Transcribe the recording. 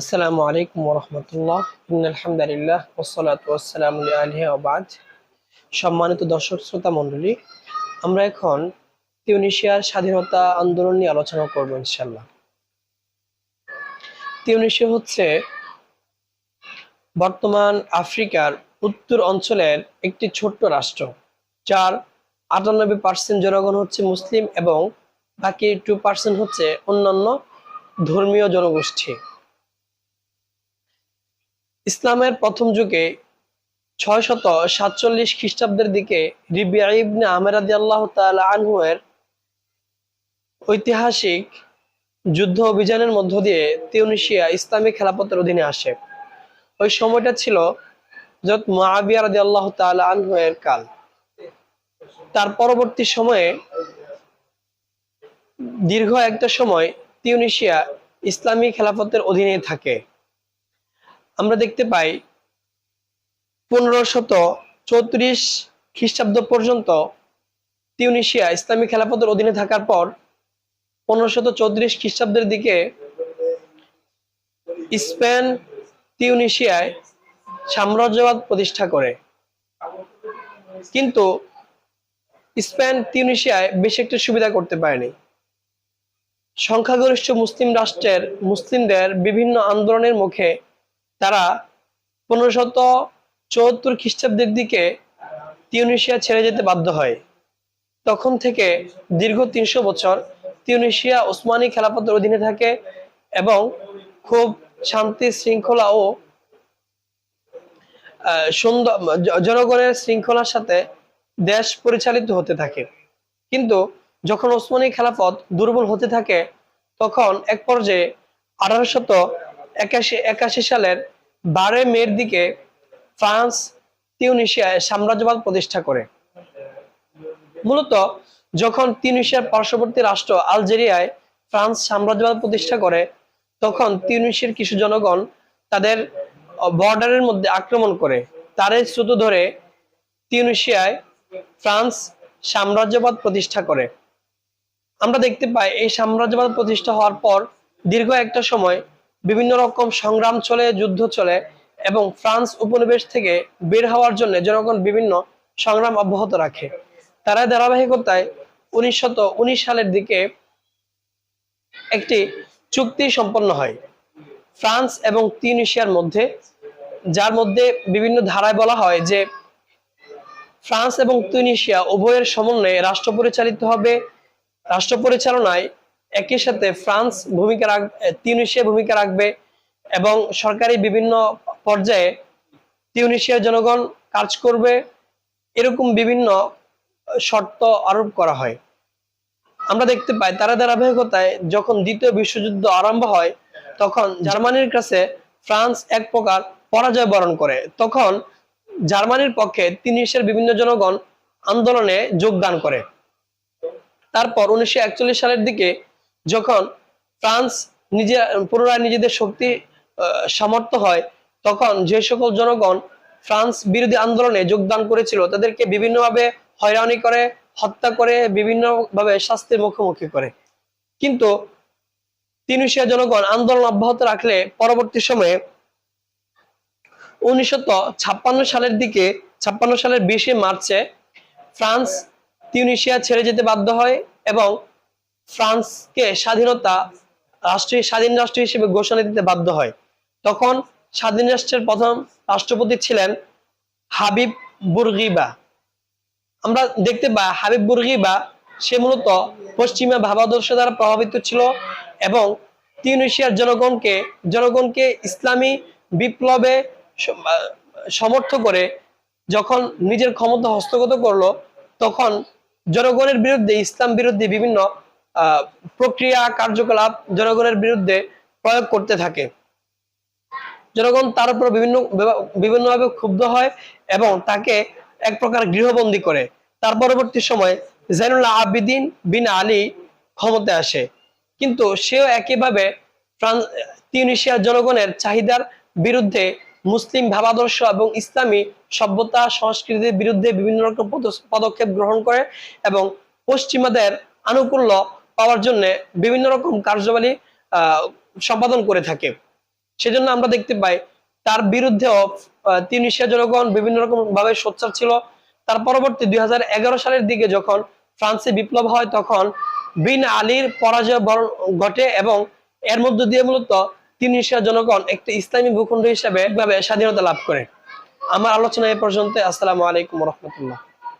আসসালামু আলাইকুম রহমতুল্লাহ। আলহামদুলিল্লাহ ওসলাত ওসালাম আলহি আবাদ সম্মানিত দর্শক, শ্রোতা মণ্ডলী, আমরা এখন তিউনিশিয়ার স্বাধীনতা আন্দোলন নিয়ে আলোচনা করব ইনশাল্লাহ তিউনিশিয়া হচ্ছে বর্তমান আফ্রিকার উত্তর অঞ্চলের একটি ছোট্ট রাষ্ট্র, যার আটানব্বই পার্সেন্ট জনগণ হচ্ছে মুসলিম এবং বাকি টু পার্সেন্ট হচ্ছে অন্যান্য ধর্মীয় জনগোষ্ঠী। ইসলামের প্রথম যুগে ছয় শত সাতচল্লিশ খ্রিস্টাব্দের দিকে আমেরাদি আল্লাহ আনহু এর ঐতিহাসিক যুদ্ধ অভিযানের মধ্য দিয়ে তিউনিশিয়া ইসলামী খেলাপথের অধীনে আসে। ওই সময়টা ছিল যত মহাবিয়া রাদি আল্লাহ আনহু এর কাল। তার পরবর্তী সময়ে দীর্ঘ একটা সময় তিউনিশিয়া ইসলামী খেলাফতের অধীনে থাকে। আমরা দেখতে পাই পনেরো শত চৌত্রিশ খ্রিস্টাব্দ পর্যন্ত তিউনিশিয়া ইসলামী খেলাফতের অধীনে থাকার পর পনেরো শত চৌত্রিশ খ্রিস্টাব্দের দিকে স্পেন তিউনিশিয়ায় সাম্রাজ্যবাদ প্রতিষ্ঠা করে। কিন্তু স্পেন তিউনিশিয়ায় বেশি একটা সুবিধা করতে পারেনি। সংখ্যাগরিষ্ঠ মুসলিম রাষ্ট্রের মুসলিমদের বিভিন্ন আন্দোলনের মুখে তারা পনেরো শত চুয়াত্তর খ্রিস্টাব্দের দিকে তিউনিশিয়া ছেড়ে যেতে বাধ্য হয়। তখন থেকে দীর্ঘ তিনশো বছর তিউনিশিয়া ওসমানী খেলাফতের অধীনে থাকে এবং খুব শান্তি শৃঙ্খলা ও সুন্দর, জনগণের শৃঙ্খলার সাথে দেশ পরিচালিত হতে থাকে। কিন্তু যখন ওসমানী খেলাফত দুর্বল হতে থাকে, তখন এক পর্যায়ে আঠারোশত একাশি সালের বারোই মের দিকে ফ্রান্স তিউনিশিয়ায় সাম্রাজ্যবাদ প্রতিষ্ঠা করে। মূলত যখন তিউনিশিয়ার পার্শ্ববর্তী রাষ্ট্র আলজেরিয়ায় ফ্রান্স সাম্রাজ্যবাদ প্রতিষ্ঠা করে, তখন তিউনিশিয়ার কিছু জনগণ তাদের বর্ডারের মধ্যে আক্রমণ করে। তারের স্রোত ধরে তিউনিশিয়ায় ফ্রান্স সাম্রাজ্যবাদ প্রতিষ্ঠা করে। আমরা দেখতে পাই, এই সাম্রাজ্যবাদ প্রতিষ্ঠা হওয়ার পর দীর্ঘ একটা সময় বিভিন্ন রকম সংগ্রাম চলে, যুদ্ধ চলে এবং ফ্রান্স উপনিবেশ থেকে বের হওয়ার জন্য জনগণ বিভিন্ন সংগ্রাম অব্যাহত রাখে। তারা ধারাবাহিকতায় উনিশশত সালের দিকে একটি চুক্তি সম্পন্ন হয়। ফ্রান্স এবং তিউনিশিয়ার মধ্যে, যার মধ্যে বিভিন্ন ধারায় বলা হয় যে ফ্রান্স এবং তিউনিশিয়া উভয়ের সমন্বয়ে রাষ্ট্র পরিচালিত হবে। রাষ্ট্র পরিচালনায় একই সাথে ফ্রান্স ভূমিকা রাখ তিউনিশিয়া ভূমিকা রাখবে এবং সরকারি বিভিন্ন পর্যায়ে তিউনিশিয়ার জনগণ কাজ করবে। এরকম বিভিন্ন শর্ত আরোপ করা হয়। আমরা দেখতে পাই তারা ধারাবাহিকতায় যখন দ্বিতীয় বিশ্বযুদ্ধ আরম্ভ হয়, তখন জার্মানির কাছে ফ্রান্স এক প্রকার পরাজয় বরণ করে। তখন জার্মানির পক্ষে তিউনিশিয়ার বিভিন্ন জনগণ আন্দোলনে যোগদান করে। তারপর উনিশশো একচল্লিশ সালের দিকে যখন ফ্রান্স নিজে, পুনরায় নিজেদের শক্তি সামর্থ্য হয়, তখন যে সকল জনগণ ফ্রান্স বিরোধী আন্দোলনে যোগদান করেছিল, তাদেরকে বিভিন্নভাবে হয়রানি করে, হত্যা করে বিভিন্ন ভাবে শাস্তির মুখোমুখি করে। কিন্তু তিনুশিয়া জনগণ আন্দোলন অব্যাহত রাখলে পরবর্তী সময়ে উনিশশো ছাপ্পান্ন সালের দিকে, ছাপ্পান্ন সালের বিশে মার্চে ফ্রান্স তিউনিশিয়া ছেড়ে যেতে বাধ্য হয় এবং ফ্রান্সকে স্বাধীনতা, রাষ্ট্রীয়, স্বাধীন রাষ্ট্র হিসেবে ঘোষণা দিতে বাধ্য হয়। তখন স্বাধীন রাষ্ট্রের প্রথম রাষ্ট্রপতি ছিলেন হাবিব বুর্গিবা। আমরা দেখতে পাই, হাবিব বুর্গিবা সে মূলত পশ্চিমা ভাবাদর্শ দ্বারা প্রভাবিত ছিল এবং তিউনিশিয়ার জনগণকে জনগণকে ইসলামী বিপ্লবে সমর্থ করে যখন নিজের ক্ষমতা হস্তগত করল, তখন জনগণের বিরুদ্ধে, ইসলাম বিরুদ্ধে বিভিন্ন প্রক্রিয়া কার্যকলাপ জনগণের বিরুদ্ধে প্রয়োগ করতে থাকে। জনগণ তার উপর বিভিন্ন বিভিন্নভাবে ক্ষুব্ধ হয় এবং তাকে এক প্রকার গৃহবন্দী করে। তার পরবর্তী সময় জাইনুল্লাহ আবিদিন বিন আলী ক্ষমতায় আসে। কিন্তু সেও একইভাবে ফ্রান্স তিউনিশিয়ার জনগণের চাহিদার বিরুদ্ধে মুসলিম ভাবাদর্শ এবং ইসলামী সভ্যতা সংস্কৃতির বিরুদ্ধে বিভিন্ন রকম পদক্ষেপ গ্রহণ করে এবং পশ্চিমাদের আনুকূল্য পাওয়ার জন্য বিভিন্ন রকম কার্যবালী সম্পাদন করে থাকে। সেজন্য আমরা দেখতে পাই তার বিরুদ্ধেও আহ, তিউনিসিয়া জনগণ বিভিন্ন রকম ভাবে সোচ্চার ছিল। তার পরবর্তী দুই সালের দিকে যখন ফ্রান্সে বিপ্লব হয় তখন বিন আলীর পরাজয় বরণ ঘটে এবং এর মধ্য দিয়ে মূলত তিউনিসিয়া জনগণ একটি ইসলামী ভূখণ্ড হিসেবে স্বাধীনতা লাভ করে। আমার আলোচনা এ পর্যন্ত আসসালামু আলাইকুম রহমতুল্লাহ।